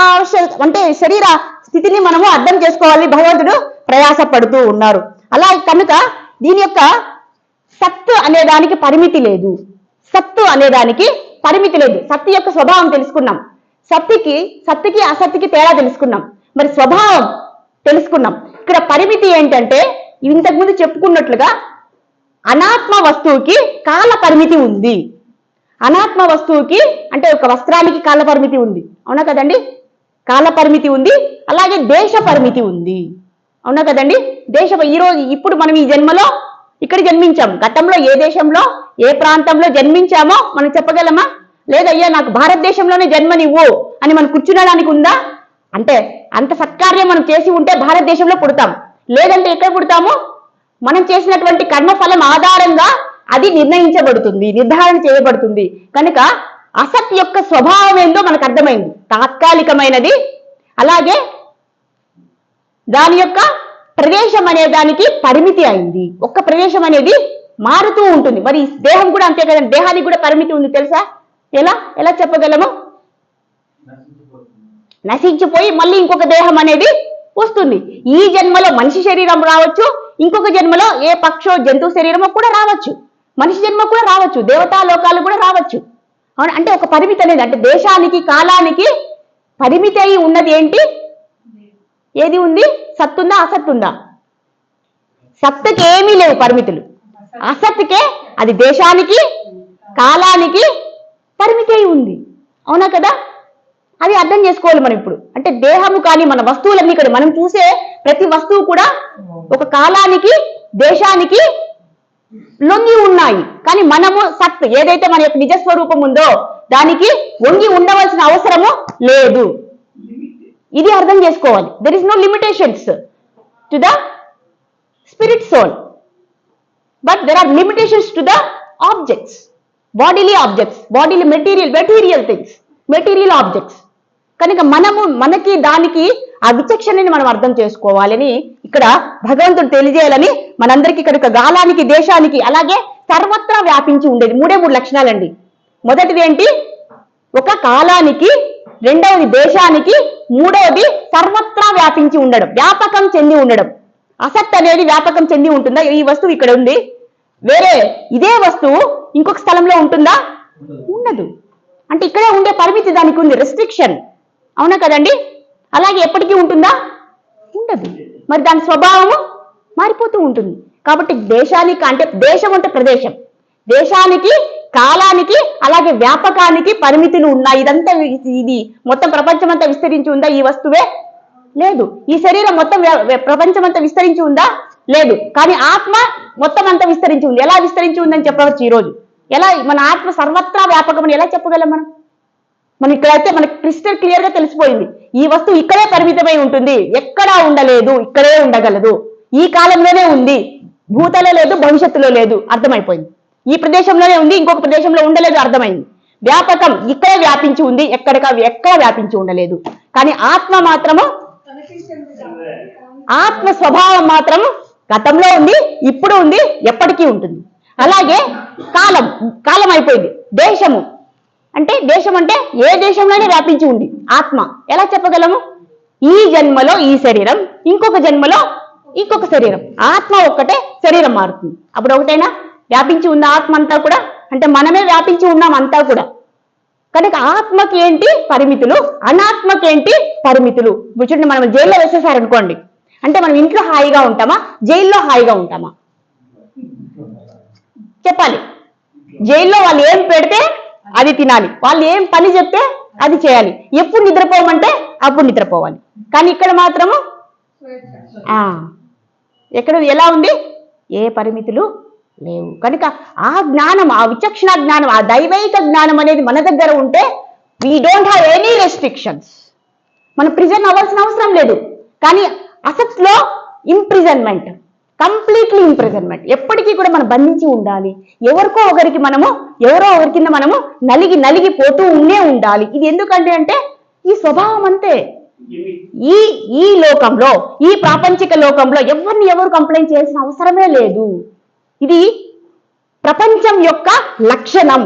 ఆ అంటే శరీర స్థితిని మనము అర్థం చేసుకోవాలి. భగవంతుడు ప్రయాసపడుతూ ఉన్నారు. అలా కనుక దీని యొక్క సత్తు అనే దానికి పరిమితి లేదు. సత్తు అనే దానికి పరిమితి లేదు. సత్తు యొక్క స్వభావం తెలుసుకున్నాం. సత్తికి సత్తికి అసత్తికి తేడా తెలుసుకున్నాం. మరి స్వభావం తెలుసుకున్నాం. ఇక్కడ పరిమితి ఏంటంటే ఇంతకుముందు చెప్పుకున్నట్లుగా అనాత్మ వస్తువుకి కాల పరిమితి ఉంది. అనాత్మ వస్తువుకి అంటే ఒక వస్త్రానికి కాల పరిమితి ఉంది. అవునా కదండి? కాల పరిమితి ఉంది అలాగే దేశ పరిమితి ఉంది. అవునా కదండి? దేశ ఈరోజు ఇప్పుడు మనం ఈ జన్మలో ఇక్కడ జన్మించాం గతంలో ఏ దేశంలో ఏ ప్రాంతంలో జన్మించామో మనం చెప్పగలమా? లేదయ్యా నాకు భారతదేశంలోనే జన్మనివ్వు అని మనం కూర్చునడానికి ఉందా? అంటే అంత సత్కార్యం మనం చేసి ఉంటే భారతదేశంలో పుడతాం. లేదంటే ఎక్కడ పుడతాము? మనం చేసినటువంటి కర్మఫలం ఆధారంగా అది నిర్ణయించబడుతుంది నిర్ధారణ చేయబడుతుంది. కనుక అసత్ యొక్క స్వభావం ఏందో మనకు అర్థమైంది. తాత్కాలికమైనది. అలాగే దాని యొక్క ప్రదేశం అనే దానికి పరిమితి అయింది. ఒక్క ప్రదేశం అనేది మారుతూ ఉంటుంది. మరి దేహం కూడా అంతే కదండి. దేహానికి కూడా పరిమితి ఉంది తెలుసా? ఎలా? ఎలా చెప్పగలము? నశించిపోయి మళ్ళీ ఇంకొక దేహం అనేది వస్తుంది. ఈ జన్మలో మనిషి శరీరం రావచ్చు. ఇంకొక జన్మలో ఏ పక్షో జంతు శరీరమో కూడా రావచ్చు. మనిషి జన్మ కూడా రావచ్చు. దేవతా లోకాలు కూడా రావచ్చు. అంటే ఒక పరిమితి అనేది అంటే దేశానికి కాలానికి పరిమితి అయి ఉన్నది ఏంటి? ఏది ఉంది? సత్తుందా అసత్తుందా? సత్తుకి ఏమీ లేవు పరిమితులు. అసత్తుకే అది దేశానికి కాలానికి పరిమితి అయి ఉంది. అవునా కదా? అది అర్థం చేసుకోవాలి మనం ఇప్పుడు. అంటే దేహము కానీ మన వస్తువులన్నీ ఇక్కడ మనం చూసే ప్రతి వస్తువు కూడా ఒక కాలానికి దేశానికి లొంగి ఉన్నాయి. కానీ మనము సత్ ఏదైతే మన యొక్క నిజ స్వరూపం ఉందో దానికి వంగి ఉండవలసిన అవసరము లేదు. ఇది అర్థం చేసుకోవాలి. There is no limitations to the spirit soul but there are limitations to the objects bodily objects bodily material material things material objects కనుక మనము మనకి దానికి ఆ విచక్షణని మనం అర్థం చేసుకోవాలని ఇక్కడ భగవంతుడు తెలియజేయాలని మనందరికీ ఒక గాలానికి దేశానికి అలాగే సర్వత్రా వ్యాపించి ఉండేది. మూడే మూడు లక్షణాలండి. మొదటిది ఏంటి? ఒక కాలానికి రెండవది దేశానికి మూడవది సర్వత్రా వ్యాపించి ఉండడం వ్యాపకం చెంది ఉండడం. అసత్ అనేది వ్యాపకం చెంది ఉంటుందా? ఈ వస్తువు ఇక్కడ ఉంది. వేరే ఇదే వస్తువు ఇంకొక స్థలంలో ఉంటుందా? ఉండదు. అంటే ఇక్కడే ఉండే పరిమితి దానికి ఉంది రెస్ట్రిక్షన్ అవునా కదండి? అలాగే ఎప్పటికీ ఉంటుందా? ఉండదు. మరి దాని స్వభావము మారిపోతూ ఉంటుంది. కాబట్టి దేశానికి అంటే దేశం అంటే ప్రదేశం. దేశానికి కాలానికి అలాగే వ్యాపకానికి పరిమితులు ఉన్నాయి. ఇదంతా ఇది- మొత్తం ప్రపంచం అంతా విస్తరించి ఉందా ఈ వస్తువే? లేదు. ఈ శరీరం మొత్తం ప్రపంచం అంతా విస్తరించి ఉందా? లేదు. కానీ ఆత్మ మొత్తం అంతా విస్తరించి ఉంది. ఎలా విస్తరించి ఉందని చెప్పవచ్చు ఈరోజు? ఎలా మన ఆత్మ సర్వత్రా వ్యాపకమని ఎలా చెప్పగలం మనం? మనం ఇక్కడైతే మనకి క్రిస్టల్ క్లియర్గా తెలిసిపోయింది. ఈ వస్తువు ఇక్కడే పరిమితమై ఉంటుంది. ఎక్కడా ఉండలేదు ఇక్కడే ఉండగలదు. ఈ కాలంలోనే ఉంది. భూతలో లేదు భవిష్యత్తులో లేదు. అర్థమైపోయింది. ఈ ప్రదేశంలోనే ఉంది ఇంకొక ప్రదేశంలో ఉండలేదు అర్థమైంది. వ్యాపకం ఇక్కడే వ్యాపించి ఉంది ఎక్కడిక ఎక్కడ వ్యాపించి ఉండలేదు. కానీ ఆత్మ మాత్రము ఆత్మ స్వభావం మాత్రం గతంలో ఉంది ఇప్పుడు ఉంది ఎప్పటికీ ఉంటుంది. అలాగే కాలం కాలం అయిపోయింది. దేశము అంటే దేశం అంటే ఏ దేశంలోనే వ్యాపించి ఉంది? ఆత్మ. ఎలా చెప్పగలము? ఈ జన్మలో ఈ శరీరం ఇంకొక జన్మలో ఇంకొక శరీరం. ఆత్మ ఒక్కటే శరీరం మారుతుంది. అప్పుడు ఒకటైనా వ్యాపించి ఉన్న ఆత్మ అంతా కూడా అంటే మనమే వ్యాపించి ఉన్నాం అంతా కూడా. కనుక ఆత్మకి ఏంటి పరిమితులు? అనాత్మకి ఏంటి పరిమితులు చూడండి మనం జైల్లో వేసేసారనుకోండి. అంటే మనం ఇంట్లో హాయిగా ఉంటామా? జైల్లో హాయిగా ఉంటామా? చెప్పాలి. జైల్లో వాళ్ళు ఏం పెడితే అది తినాలి. వాళ్ళు ఏం పని చెప్తే అది చేయాలి. ఎప్పుడు నిద్రపోమంటే అప్పుడు నిద్రపోవాలి. కానీ ఇక్కడ మాత్రము ఆ ఎక్కడ ఎలా ఉంది? ఏ పరిమితులు లేవు. కనుక ఆ జ్ఞానం ఆ విచక్షణ జ్ఞానం ఆ దైవైక జ్ఞానం అనేది మన దగ్గర ఉంటే we don't have any restrictions మనం ప్రిజన్ అవ్వాల్సిన అవసరం లేదు. కానీ అసెట్స్లో ఇంప్రిజన్మెంట్ కంప్లీట్లీ ఇంప్రిజన్మెంట్ ఎప్పటికీ కూడా మనం బంధించి ఉండాలి. ఎవరికో ఒకరికి మనము ఎవరో ఒకరి కింద మనము నలిగి నలిగి పోతూ ఉండే ఉండాలి. ఇది ఎందుకంటే అంటే ఈ స్వభావం అంతే. ఈ ఈ లోకంలో ఈ ప్రాపంచిక లోకంలో ఎవరిని ఎవరు కంప్లైంట్ చేయాల్సిన అవసరమే లేదు. ఇది ప్రపంచం యొక్క లక్షణం.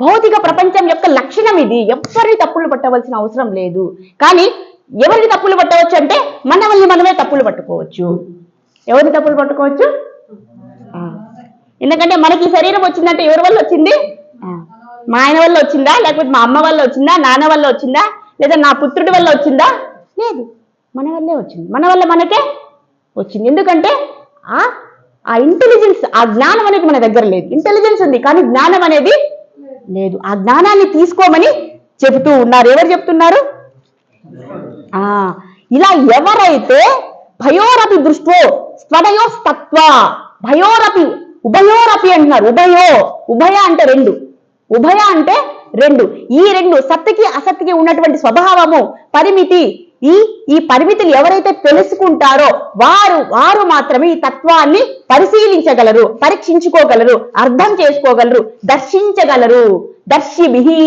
భౌతిక ప్రపంచం యొక్క లక్షణం ఇది. ఎవరిని తప్పులు పట్టవలసిన అవసరం లేదు. కానీ ఎవరిని తప్పులు పట్టవచ్చు అంటే మనల్ని మనమే తప్పులు పట్టుకోవచ్చు. ఎవరిని తప్పులు పట్టుకోవచ్చు. ఎందుకంటే మనకి శరీరం వచ్చిందంటే ఎవరి వల్ల వచ్చింది. మా ఆయన వల్ల వచ్చిందా? లేకపోతే మా అమ్మ వల్ల వచ్చిందా? నాన్న వల్ల వచ్చిందా? లేదా నా పుత్రుడి వల్ల వచ్చిందా? లేదు. మన వల్లే వచ్చింది. మన వల్ల మనకే వచ్చింది. ఎందుకంటే ఆ ఆ ఇంటెలిజెన్స్ ఆ జ్ఞానం అనేది మన దగ్గర లేదు. ఇంటెలిజెన్స్ ఉంది కానీ జ్ఞానం అనేది లేదు. ఆ జ్ఞానాన్ని తీసుకోమని చెబుతూ ఉన్నారు. ఎవరు చెప్తున్నారు? ఆ. ఇలా ఎవరైతే భయోరపి దృష్టో స్వడయోస్తత్వ భయోరపి ఉభయోరపి అంటున్నారు. ఉభయో ఉభయ అంటే రెండు. ఉభయ అంటే రెండు. ఈ రెండు సత్తుకి అసత్తుకి ఉన్నటువంటి స్వభావము పరిమితి. ఈ ఈ పరిమితులు ఎవరైతే తెలుసుకుంటారో వారు వారు మాత్రమే ఈ తత్వాన్ని పరిశీలించగలరు పరీక్షించుకోగలరు అర్థం చేసుకోగలరు దర్శించగలరు. దర్శిభిహి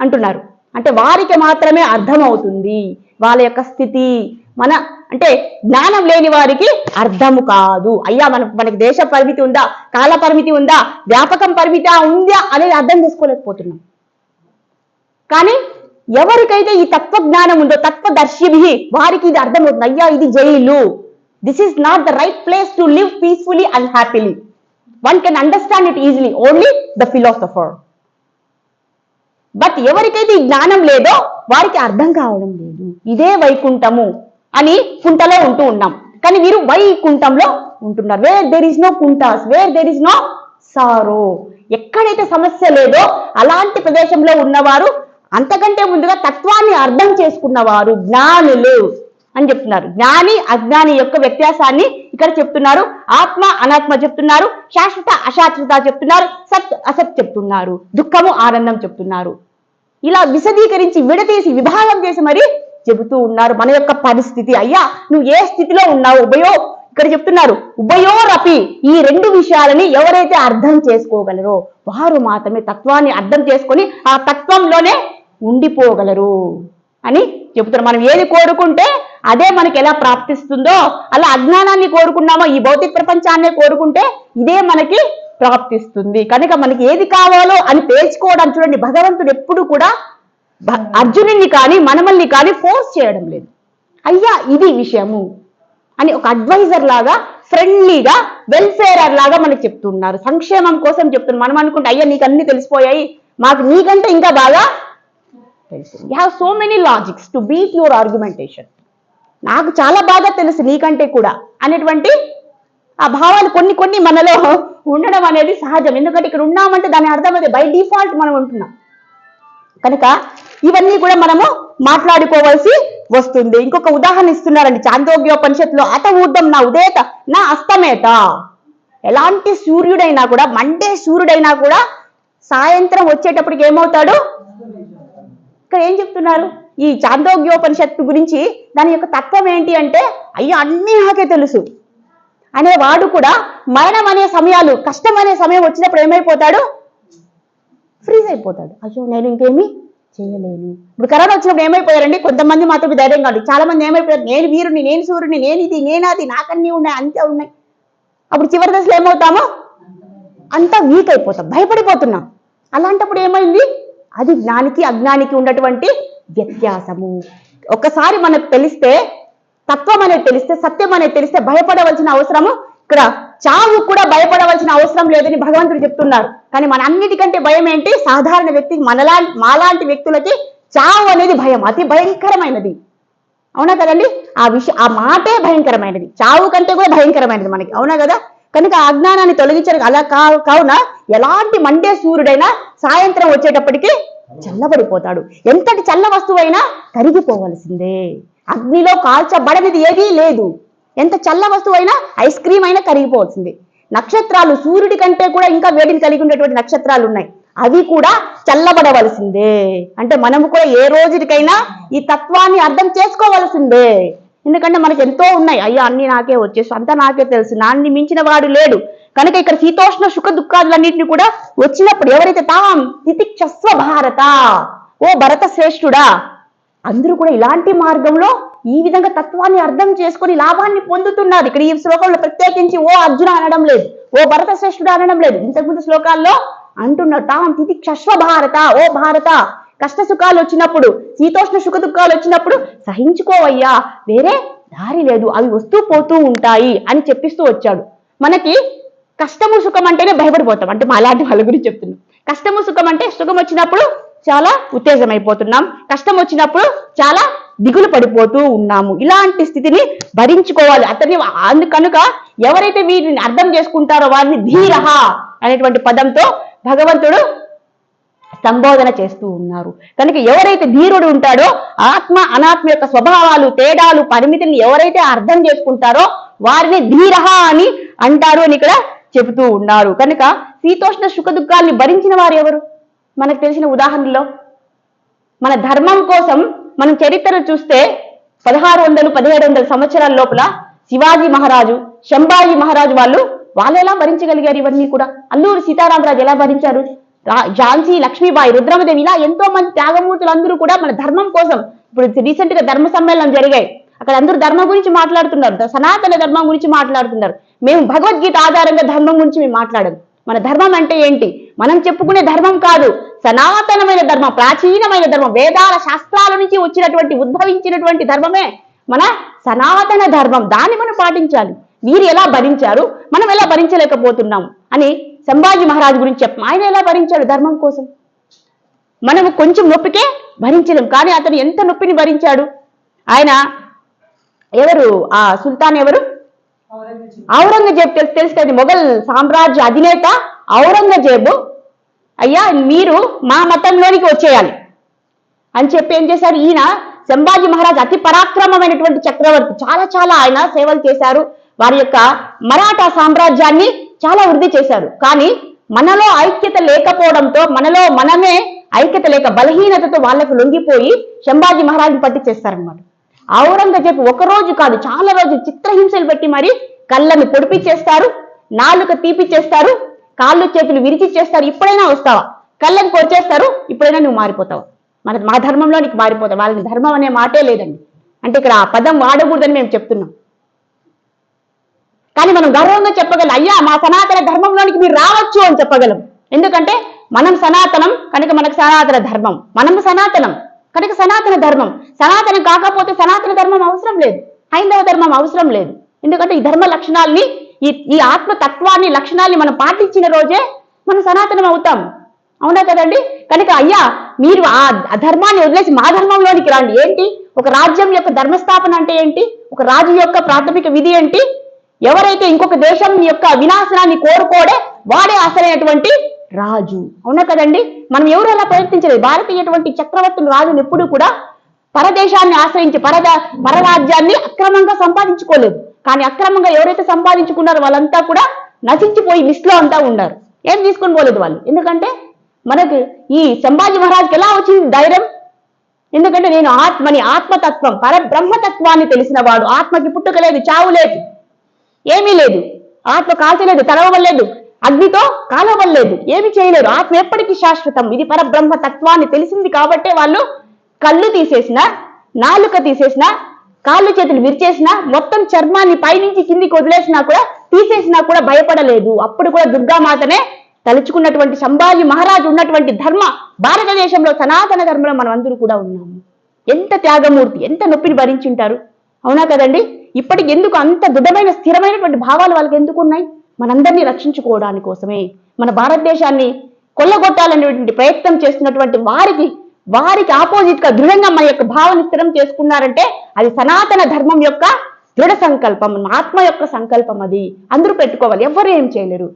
అంటున్నారు. అంటే వారికి మాత్రమే అర్థమవుతుంది. వాళ్ళ యొక్క స్థితి మన అంటే జ్ఞానం లేని వారికి అర్థము కాదు. అయ్యా మన మనకి దేశ పరిమితి ఉందా? కాల పరిమితి ఉందా? వ్యాపకం పరిమితా ఉందా? అనేది అర్థం చేసుకోలేకపోతున్నాం. కానీ ఎవరికైతే ఈ తత్వ జ్ఞానం ఉందో తత్వదర్శిభి వారికి ఇది అర్థమవుతుంది. అయ్యా ఇది jail. This is not the right place to live peacefully and happily one can understand it easily only the philosopher but ఎవరికైతే ఈ జ్ఞానం లేదో వారికి అర్థం కావడం లేదు. ఇదే వైకుంఠము అని కుంటలో ఉంటూ ఉన్నాం. కానీ వీరు వైకుంఠంలో ఉంటున్నారు. Where there is no కుంటాస్ where there is no sorrow ఎక్కడైతే సమస్య లేదో అలాంటి ప్రదేశంలో ఉన్నవారు అంతకంటే ముందుగా తత్వాన్ని అర్థం చేసుకున్నవారు జ్ఞానులు అని చెప్తున్నారు. జ్ఞాని అజ్ఞాని యొక్క వ్యత్యాసాన్ని ఇక్కడ చెప్తున్నారు. ఆత్మ అనాత్మ చెప్తున్నారు. శాశ్వత అశాశ్వత చెప్తున్నారు. సత్ అసత్ చెప్తున్నారు. దుఃఖము ఆనందం చెప్తున్నారు. ఇలా విశదీకరించి విడతీసి విభాగం చేసి మరి చెబుతూ ఉన్నారు. మన యొక్క పరిస్థితి అయ్యా నువ్వు ఏ స్థితిలో ఉన్నావు? ఉభయో ఇక్కడ చెప్తున్నారు ఉభయోరపి ఈ రెండు విషయాలని ఎవరైతే అర్థం చేసుకోగలరో వారు మాత్రమే తత్వాన్ని అర్థం చేసుకొని ఆ తత్వంలోనే ఉండిపోగలరు అని చెబుతున్నారు. మనం ఏది కోరుకుంటే అదే మనకి ఎలా ప్రాప్తిస్తుందో అలా అజ్ఞానాన్ని కోరుకున్నామో ఈ భౌతిక ప్రపంచాన్నే కోరుకుంటే ఇదే మనకి ప్రాప్తిస్తుంది కనుక మనకి ఏది కావాలో అని తేల్చుకోవడానికి చూడండి. భగవంతుడు ఎప్పుడు కూడా భ- అర్జునుడిని కానీ మనమల్ని కానీ ఫోర్స్ చేయడం లేదు. అయ్యా ఇది విషయము అని ఒక అడ్వైజర్ లాగా ఫ్రెండ్లీగా వెల్ఫేరర్ లాగా మనకి చెప్తున్నారు. సంక్షేమం కోసం చెప్తున్నారు. మనం అనుకుంటే అయ్యా నీకు అన్ని తెలిసిపోయాయి. మాకు నీకంటే ఇంకా బాగా తెలుసు you have so many logics to beat your argumentation నాకు చాలా బాగా తెలుసు నీకంటే కూడా అనేటువంటి ఆ భావాలు కొన్ని కొన్ని మనలో ఉండడం అనేది సహజం. ఎందుకంటే ఇక్కడ ఉన్నామంటే దాని అర్థం అది. బై డిఫాల్ట్ మనం ఉంటున్నాం. కనుక ఇవన్నీ కూడా మనము మాట్లాడుకోవాల్సి వస్తుంది. ఇంకొక ఉదాహరణ ఇస్తున్నారండి. చాందోగ్యోపనిషత్తులో అత ఊర్ధం నా ఉదేత నా అస్తమేత. ఎలాంటి సూర్యుడైనా కూడా మండే సూర్యుడైనా కూడా సాయంత్రం వచ్చేటప్పటికి ఏమవుతాడు? ఇక్కడ ఏం చెప్తున్నారు? ఈ చాందోగ్యోపనిషత్తు గురించి దాని యొక్క తత్వం ఏంటి అంటే అయ్యో అన్నీ నాకే తెలుసు. అనేవాడు కూడా మరణం అనే సమయాలు కష్టం అనే సమయం వచ్చినప్పుడు ఏమైపోతాడు? ఫ్రీజ్ అయిపోతాడు. అయ్యో నేను ఇంకేమి చేయలేను. ఇప్పుడు కరోనా వచ్చినప్పుడు ఏమైపోయారండి? కొంతమంది మాత్రం ధైర్యం కాదు చాలా మంది ఏమైపోయారు? నేను వీరుని నేను సూర్యుని నేను ఇది నేనాది నాకన్నీ ఉన్నాయి అంతే ఉన్నాయి. అప్పుడు చివరి దశలో ఏమవుతామో? అంతా వీక్ అయిపోతాం. భయపడిపోతున్నాం. అలాంటప్పుడు ఏమైంది? అది జ్ఞానికి అజ్ఞానికి ఉన్నటువంటి వ్యత్యాసము. ఒకసారి మనకు తెలిస్తే తత్వం అనేది తెలిస్తే సత్యం అనేది తెలిస్తే భయపడవలసిన అవసరము ఇక్కడ చావు కూడా భయపడవలసిన అవసరం లేదని భగవంతుడు చెప్తున్నారు. కానీ మన అన్నిటికంటే భయం ఏంటి? సాధారణ వ్యక్తి మనలా మాలాంటి వ్యక్తులకి చావు అనేది భయం అతి భయంకరమైనది. అవునా కదండి? ఆ విషయం ఆ మాటే భయంకరమైనది. చావు కంటే కూడా భయంకరమైనది మనకి. అవునా కదా? కనుక ఆ అజ్ఞానాన్ని తొలగించడం అలా కావున ఎలాంటి మండే సూర్యుడైనా సాయంత్రం వచ్చేటప్పటికి చల్లబడిపోతాడు. ఎంతటి చల్ల వస్తువైనా కరిగిపోవలసిందే. అగ్నిలో కాల్చబడనిది ఏదీ లేదు. ఎంత చల్ల వస్తువు అయినా ఐస్ క్రీమ్ అయినా కరిగిపోతుంది నక్షత్రాలు సూర్యుడి కంటే కూడా ఇంకా వేడిని కలిగి ఉండేటువంటి నక్షత్రాలు ఉన్నాయి. అవి కూడా చల్లబడవలసిందే. అంటే మనము కూడా ఏ రోజుకైనా ఈ తత్వాన్ని అర్థం చేసుకోవలసిందే. ఎందుకంటే మనకు ఎంతో ఉన్నాయి. అయ్యా అన్ని నాకే వచ్చేసి అంతా నాకే తెలుసు నాన్ని మించిన వాడు లేడు. కనుక ఇక్కడ శీతోష్ణ సుఖ దుఃఖాదులన్నింటినీ కూడా వచ్చినప్పుడు ఎవరైతే తాం తితిక్షస్వ భారత ఓ భరత శ్రేష్ఠుడా అందరూ కూడా ఇలాంటి మార్గంలో ఈ విధంగా తత్వాన్ని అర్థం చేసుకొని లాభాన్ని పొందుతున్నారు. ఇక్కడ ఈ శ్లోకంలో ప్రత్యేకించి ఓ అర్జున అనడం లేదు. ఓ భరత శ్రేష్ఠుడు అనడం లేదు. ఇంతకుముందు శ్లోకాల్లో అంటున్నారు తాం తితిక్షస్వ భారత ఓ భారత కష్ట సుఖాలు వచ్చినప్పుడు శీతోష్ణ సుఖ దుఃఖాలు వచ్చినప్పుడు సహించుకోవయ్యా వేరే దారి లేదు అవి వస్తూ పోతూ ఉంటాయి అని చెప్పిస్తూ వచ్చాడు. మనకి కష్టము సుఖం అంటేనే భయపడిపోతాం. అంటే మా అలాంటి వాళ్ళ గురించి చెప్తున్నాం. కష్టము సుఖం అంటే సుఖం వచ్చినప్పుడు చాలా ఉత్తేజమైపోతున్నాం. కష్టం వచ్చినప్పుడు చాలా దిగులు పడిపోతూ ఉన్నాము. ఇలాంటి స్థితిని భరించుకోవాలి. అతన్ని అందు కనుక ఎవరైతే వీటిని అర్థం చేసుకుంటారో వారిని ధీరహ అనేటువంటి పదంతో భగవంతుడు సంబోధన చేస్తూ ఉన్నారు. కనుక ఎవరైతే ధీరుడు ఉంటాడో ఆత్మ అనాత్మ యొక్క స్వభావాలు తేడాలు పరిమితిని ఎవరైతే అర్థం చేసుకుంటారో వారిని ధీరహ అని అంటారు అని ఇక్కడ చెబుతూ ఉన్నారు. కనుక శీతోష్ణ సుఖ దుఃఖాల్ని భరించిన వారు ఎవరు? మనకు తెలిసిన ఉదాహరణలో మన ధర్మం కోసం మనం చరిత్ర చూస్తే పదహారు వందలు పదిహేడు వందల సంవత్సరాల లోపల శివాజీ మహారాజు శంభాజీ మహారాజు వాళ్ళు వాళ్ళు ఎలా భరించగలిగారు ఇవన్నీ కూడా? అల్లూరు సీతారామరాజు ఎలా భరించారు? రా- ఝాన్సీ లక్ష్మీబాయి రుద్రమదేవి ఇలా ఎంతో మంది త్యాగమూర్తులు అందరూ కూడా మన ధర్మం కోసం ఇప్పుడు రీసెంట్గా ధర్మ సమ్మేళనం జరిగాయి. అక్కడ అందరూ ధర్మం గురించి మాట్లాడుతున్నారు. సనాతన ధర్మం గురించి మాట్లాడుతున్నారు. మేము భగవద్గీత ఆధారంగా ధర్మం గురించి మేము మాట్లాడము. మన ధర్మం అంటే ఏంటి? మనం చెప్పుకునే ధర్మం కాదు. సనాతనమైన ధర్మం ప్రాచీనమైన ధర్మం వేదాల శాస్త్రాల నుంచి వచ్చినటువంటి ఉద్భవించినటువంటి ధర్మమే మన సనాతన ధర్మం. దాన్ని మనం పాటించాలి. వీరు ఎలా భరించారు? మనం ఎలా భరించలేకపోతున్నాం అని సంభాజీ మహారాజు గురించి చెప్పం ఆయన ఎలా భరించాడు ధర్మం కోసం? మనము కొంచెం నొప్పికే భరించలేం కానీ అతను ఎంత నొప్పిని భరించాడు? ఆయన ఎవరు? ఆ సుల్తాన్ ఎవరు? ఔరంగజేబ్. తెలుసు తెలుసు కదా మొఘల్ సామ్రాజ్య అధినేత ఔరంగజేబు. అయ్యా మీరు మా మతంలోనికి వచ్చేయాలి. అని చెప్పి ఏం చేశారు? ఈయన సంభాజీ మహారాజ్ అతి పరాక్రమమైనటువంటి చక్రవర్తి. చాలా చాలా ఆయన సేవలు చేశారు. వారి యొక్క మరాఠా సామ్రాజ్యాన్ని చాలా వృద్ధి చేశారు. కానీ మనలో ఐక్యత లేకపోవడంతో మనలో మనమే ఐక్యత లేక బలహీనతతో వాళ్ళకు లొంగిపోయి సంభాజీ మహారాజ్ని పట్టించేస్తారనమాట ఔరంగజేబ్ ఒక రోజు కాదు చాలా రోజు చిత్రహింసలు పెట్టి మరి కళ్ళను పొడిపిచ్చేస్తారు నాలుక తీపిచ్చేస్తారు కాళ్ళు చేతులు విరిచిచ్చేస్తారు ఇప్పుడైనా వస్తావా? కళ్ళని పొడిచేస్తారు ఇప్పుడైనా నువ్వు మారిపోతావు? మన మా ధర్మంలో నీకు మారిపోతావు వాళ్ళని ధర్మం అనే మాటే లేదండి. అంటే ఇక్కడ ఆ పదం వాడకూడదని మేము చెప్తున్నాం. కానీ మనం గర్వంగా చెప్పగలం అయ్యా మా సనాతన ధర్మంలోనికి మీరు రావచ్చు అని చెప్పగలం. ఎందుకంటే మనం సనాతనం కనుక మనకు సనాతన ధర్మం మనం సనాతనం. కనుక సనాతన ధర్మం. సనాతనం కాకపోతే సనాతన ధర్మం అవసరం లేదు. హైందవ ధర్మం అవసరం లేదు. ఎందుకంటే ఈ ధర్మ లక్షణాల్ని ఈ ఈ ఆత్మ తత్వాన్ని లక్షణాల్ని మనం పాటించిన రోజే మనం సనాతనం అవుతాం. అవునా కదండి? కనుక అయ్యా మీరు ఆ ఆ ధర్మాన్ని వదిలేసి మా ధర్మంలోనికి రండి. ఏంటి? ఒక రాజ్యం యొక్క ధర్మస్థాపన అంటే ఏంటి? ఒక రాజు యొక్క ప్రాథమిక విధి ఏంటి? ఎవరైతే ఇంకొక దేశం యొక్క వినాశనాన్ని కోరుకోడే వాడే అసలైనటువంటి రాజు. అవునా కదండి? మనం ఎవరు అలా ప్రయత్నించలేదు? భారతీయటువంటి చక్రవర్తులు రాజులు ఎప్పుడు కూడా పరదేశాన్ని ఆశ్రయించి పరదా పరరాజ్యాన్ని అక్రమంగా సంపాదించుకోలేదు. కానీ అక్రమంగా ఎవరైతే సంపాదించుకున్నారో వాళ్ళంతా కూడా నశించిపోయి లిస్ట్లో అంతా ఉన్నారు. ఏం తీసుకొని పోలేదు వాళ్ళు? ఎందుకంటే మనకు ఈ సంభాజీ మహారాజ్కి ఎలా వచ్చింది ధైర్యం? ఎందుకంటే నేను ఆత్మని ఆత్మతత్వం పరబ్రహ్మతత్వాన్ని తెలిసిన వాడు ఆత్మకి పుట్టుక లేదు చావు లేదు ఏమీ లేదు. ఆత్మ కాల్చలేదు తడవలేదు. అగ్నితో కాలవల్లేదు ఏమి చేయలేరు. ఆత్మ ఎప్పటికీ శాశ్వతం. ఇది పరబ్రహ్మ తత్వాన్ని తెలిసింది కాబట్టే వాళ్ళు కళ్ళు తీసేసిన నాలుక తీసేసిన కాళ్ళు చేతులు విరిచేసిన మొత్తం చర్మాన్ని పైనుంచి కిందికి వదిలేసినా కూడా తీసేసినా కూడా భయపడలేదు. అప్పుడు కూడా దుర్గామాతనే తలుచుకున్నటువంటి సంభాజీ మహారాజు ఉన్నటువంటి ధర్మ భారతదేశంలో సనాతన ధర్మంలో మనం అందరూ కూడా ఉన్నాము. ఎంత త్యాగమూర్తి ఎంత నొప్పిని భరించుంటారు. అవునా కదండి? ఇప్పటికి ఎందుకు అంత దృఢమైన స్థిరమైనటువంటి భావాలు వాళ్ళకి ఎందుకు ఉన్నాయి? మనందరినీ రక్షించుకోవడానికి కోసమే మన భారతదేశాన్ని కొల్లగొట్టాలనేటువంటి ప్రయత్నం చేస్తున్నటువంటి వారికి వారికి ఆపోజిట్గా దృఢంగా మన యొక్క భావన స్థిరం చేసుకున్నారంటే అది సనాతన ధర్మం యొక్క దృఢ సంకల్పం ఆత్మ యొక్క సంకల్పం అది. అందరూ పెట్టుకోవాలి ఎవరు ఏం చేయలేరు.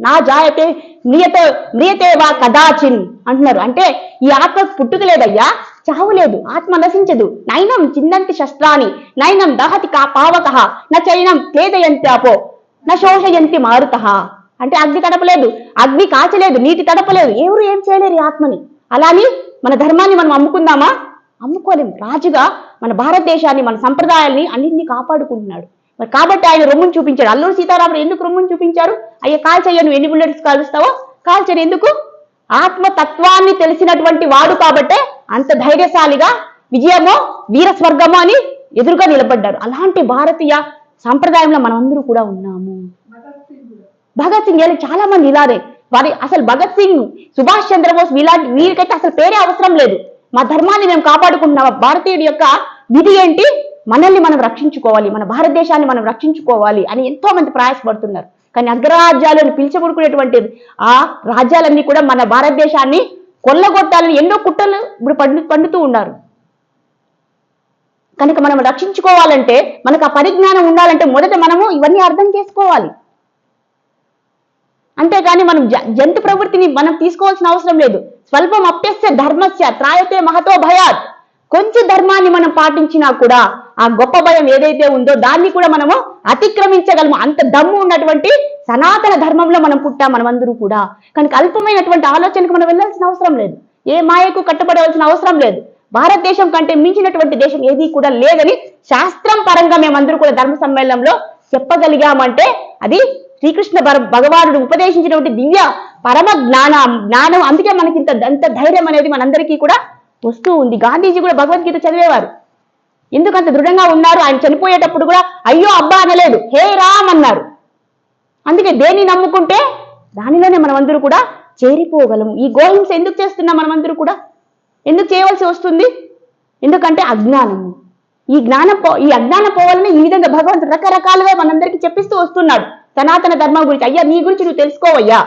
నా జాయతే మ్రియతే మ్రియతే వా కదాచిన్ అంటున్నారు. అంటే ఈ ఆత్మ పుట్టుక లేదయ్యా చావు లేదు ఆత్మ నశించదు. నైనం చిన్నంతి శస్త్రాన్ని నైనం దహతి కా పావక న చైనం క్లేదయంత్యాపో. నా శోషయంతి మారుత. అంటే అగ్ని తడపలేదు అగ్ని కాచలేదు నీటి తడపలేదు. ఎవరు ఏం చేయలేరు ఈ ఆత్మని? అలాని మన ధర్మాన్ని మనం అమ్ముకుందామా? అమ్ముకోలేము రాజుగా మన భారతదేశాన్ని మన సంప్రదాయాల్ని అన్నింటినీ కాపాడుకుంటున్నాడు. మరి కాబట్టి ఆయన రొమ్మును చూపించాడు. అల్లూరు సీతారాముడు ఎందుకు రొమ్మును చూపించారు? అయ్యే కాల్చయ్య నువ్వు ఎన్ని బుల్లెట్స్ కాలుస్తావో? కాల్చని ఎందుకు? ఆత్మతత్వాన్ని తెలిసినటువంటి వాడు కాబట్టే అంత ధైర్యశాలిగా విజయమో వీర స్వర్గమో అని ఎదురుగా నిలబడ్డారు. అలాంటి భారతీయ సంప్రదాయంలో మనం అందరూ కూడా ఉన్నాము. భగత్ సింగ్ గారు చాలా మంది ఇలాదే. వారి అసలు భగత్ సింగ్ సుభాష్ చంద్రబోస్ ఇలాంటి వీరికైతే అసలు పేరే అవసరం లేదు. మా ధర్మాన్ని మేము కాపాడుకుంటున్నాం. భారతీయుడి యొక్క విధి ఏంటి? మనల్ని మనం రక్షించుకోవాలి. మన భారతదేశాన్ని మనం రక్షించుకోవాలి అని ఎంతో మంది ప్రయాసపడుతున్నారు. కానీ అగ్రరాజ్యాలు అని పిలిచబడుకునేటువంటి ఆ రాజ్యాలన్నీ కూడా మన భారతదేశాన్ని కొల్లగొట్టాలని ఎన్నో కుట్రలు ఇప్పుడు పండు పండుతూ ఉన్నారు. కనుక మనం రక్షించుకోవాలంటే మనకు ఆ పరిజ్ఞానం ఉండాలంటే మొదట మనము ఇవన్నీ అర్థం చేసుకోవాలి. అంతేగాని మనం జంతు ప్రవృత్తిని మనం తీసుకోవాల్సిన అవసరం లేదు. స్వల్పం అప్యస్య ధర్మస్య త్రాయతే మహతో భయాత్. కొంచెం ధర్మాన్ని మనం పాటించినా కూడా ఆ గొప్ప భయం ఏదైతే ఉందో దాన్ని కూడా మనము అతిక్రమించగలము. అంత దమ్ము ఉన్నటువంటి సనాతన ధర్మంలో మనం పుట్టాం మనమందరూ కూడా. కనుక అల్పమైనటువంటి ఆలోచనకు మనం వెళ్ళాల్సిన అవసరం లేదు. ఏ మాయకు కట్టుబడవలసిన అవసరం లేదు. భారతదేశం కంటే మించినటువంటి దేశం ఏది కూడా లేదని శాస్త్రం పరంగా మేమందరూ కూడా ధర్మ సమ్మేళనంలో చెప్పగలిగామంటే అది శ్రీకృష్ణ భర- భగవానుడు ఉపదేశించినటువంటి దివ్య పరమ జ్ఞానం జ్ఞానం. అందుకే మనకి ఇంత అంత ధైర్యం అనేది మనందరికీ కూడా వస్తూ ఉంది. గాంధీజీ కూడా భగవద్గీత చదివేవారు. ఎందుకంత దృఢంగా ఉన్నారు? ఆయన చనిపోయేటప్పుడు కూడా అయ్యో అబ్బా అనలేదు. హే రామ్ అన్నారు. అందుకే దేన్ని నమ్ముకుంటే దానిలోనే మనమందరూ కూడా చేరిపోగలము. ఈ గోహింస ఎందుకు చేస్తున్నాం మనమందరూ కూడా? ఎందుకు చేయవలసి వస్తుంది? ఎందుకంటే అజ్ఞానము ఈ జ్ఞానం పో ఈ అజ్ఞానం పోవాలని ఈ విధంగా భగవంతుడు రకరకాలుగా మనందరికీ చెప్పిస్తూ వస్తున్నాడు. సనాతన ధర్మం గురించి అయ్యా నీ గురించి నువ్వు తెలుసుకోవయ్యా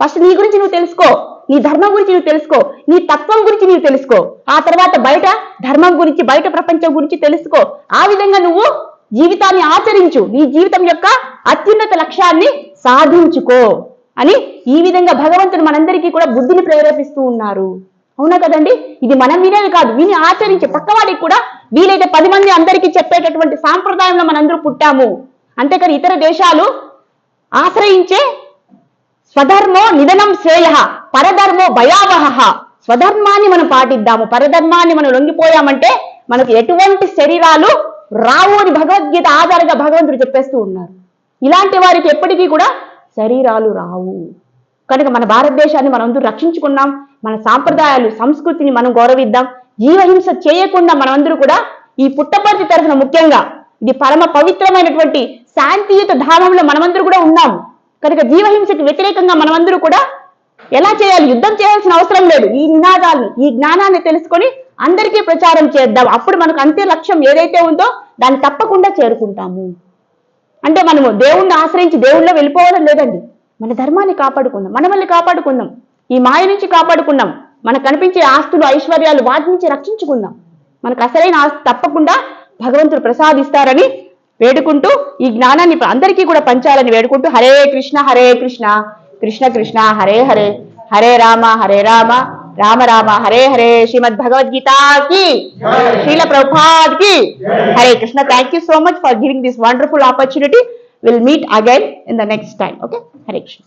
ఫస్ట్ నీ గురించి నువ్వు తెలుసుకో. నీ ధర్మం గురించి నువ్వు తెలుసుకో. నీ తత్వం గురించి నువ్వు తెలుసుకో. ఆ తర్వాత బయట ధర్మం గురించి బయట ప్రపంచం గురించి తెలుసుకో. ఆ విధంగా నువ్వు జీవితాన్ని ఆచరించు. నీ జీవితం యొక్క అత్యున్నత లక్ష్యాన్ని సాధించుకో అని ఈ విధంగా భగవంతుడు మనందరికీ కూడా బుద్ధిని ప్రేరేపిస్తూ ఉన్నారు. అవునా కదండి? ఇది మనం వినేది కాదు. విని ఆచరించే పక్కవాడికి కూడా వీలైతే పది మంది అందరికీ చెప్పేటటువంటి సాంప్రదాయంలో మనందరూ పుట్టాము. అంతేకాని ఇతర దేశాలు ఆశ్రయించే స్వధర్మో నిధనం శ్రేయ పరధర్మో భయావహ. స్వధర్మాన్ని మనం పాటిద్దాము. పరధర్మాన్ని మనం లొంగిపోయామంటే మనకు ఎటువంటి శరీరాలు రావు అని భగవద్గీత ఆధారంగా భగవంతుడు చెప్పేస్తూ ఉన్నారు. ఇలాంటి వారికి ఎప్పటికీ కూడా శరీరాలు రావు. కనుక మన భారతదేశాన్ని మనం అందరూ రక్షించుకున్నాం మన సాంప్రదాయాలు సంస్కృతిని మనం గౌరవిద్దాం జీవహింస చేయకుండా మనమందరూ కూడా ఈ పుట్టపర్తి తరఫున ముఖ్యంగా ఇది పరమ పవిత్రమైనటువంటి శాంతియుత ధామంలో మనమందరూ కూడా ఉన్నాం. కనుక జీవహింసకి వ్యతిరేకంగా మనమందరూ కూడా ఎలా చేయాలి యుద్ధం చేయాల్సిన అవసరం లేదు. ఈ నినాదాన్ని ఈ జ్ఞానాన్ని తెలుసుకొని అందరికీ ప్రచారం చేద్దాం. అప్పుడు మనకు అంతే లక్ష్యం ఏదైతే ఉందో దాన్ని తప్పకుండా చేరుకుంటాము. అంటే మనము దేవుణ్ణి ఆశ్రయించి దేవుళ్ళో వెళ్ళిపోవడం లేదండి. మన ధర్మాన్ని కాపాడుకుందాం మనమల్ని కాపాడుకుందాం ఈ మాయ నుంచి కాపాడుకుందాం మనకు కనిపించే ఆస్తులు ఐశ్వర్యాలు వాటి నుంచి రక్షించుకుందాం. మనకు అసలైన ఆస్తి తప్పకుండా భగవంతుడు ప్రసాదిస్తారని వేడుకుంటూ ఈ జ్ఞానాన్ని అందరికీ కూడా పంచాలని వేడుకుంటూ హరే కృష్ణ హరే కృష్ణ కృష్ణ కృష్ణ హరే హరే హరే రామ హరే రామ రామ రామ హరే హరే శ్రీమద్ భగవద్గీత కి Srila ప్రభుపాద్కి Hare Krishna. Thank you so much for giving this wonderful opportunity We'll meet again in the next time. Okay. Hare Krishna.